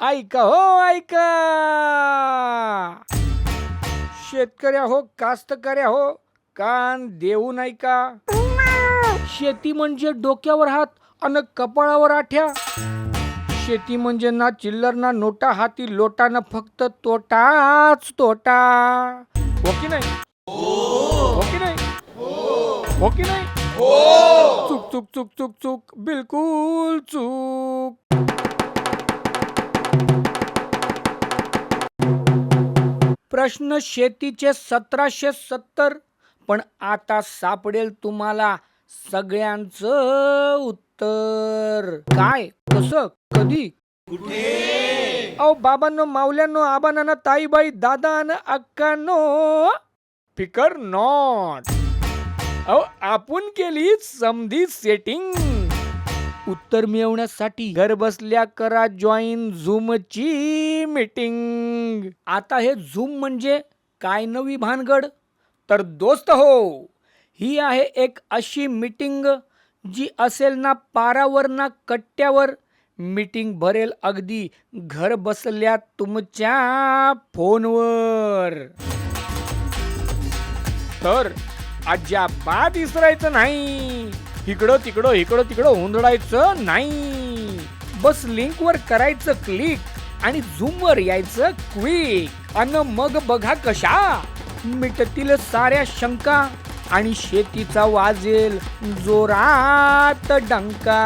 ऐका हो ऐका! शेतकऱ्या हो कास्तकऱ्या हो कान देऊ ऐका. शेती म्हणजे डोक्यावर हात अन कपाळावर आठ्या. शेती म्हणजे ना चिल्लर ना नोटा हाती लोटा ना फक्त तोटाच तोटा. हो की नाही? हो की नाही? हो की नाही? चुक चुक चुक चुक चुक बिलकुल चूक. प्रश्न शेतीचे सतराशे सत्तर. पण आता सापडेल तुम्हाला सगळ्यांचं उत्तर. काय? कसं? कधी? अहो बाबांनो मावल्यांनो आबांना ताईबाई दादा न अक्कांनो फिकर नॉट अहो आपण केली समधी सेटिंग उत्तर मिळवण्यासाठी घर बसल्या करा जॉईन झूमची मीटिंग आता हे झूम म्हणजे काय नवी भानगड? तर दोस्त हो ही आहे एक अशी मीटिंग जी असेल ना पारावर ना कट्ट्यावर. मीटिंग भरेल अगदी घर बसल्या तुमच्या फोनवर. तर अजिबात विसरायचं नाही. इकडं तिकडं इकडं तिकडं हुंदडायचं नाही. बस लिंक वर करायचं क्लिक आणि झूम वर यायचं क्विक अन मग बघा कशा मिटतील साऱ्या शंका आणि शेतीचा वाजेल जोरात डंका.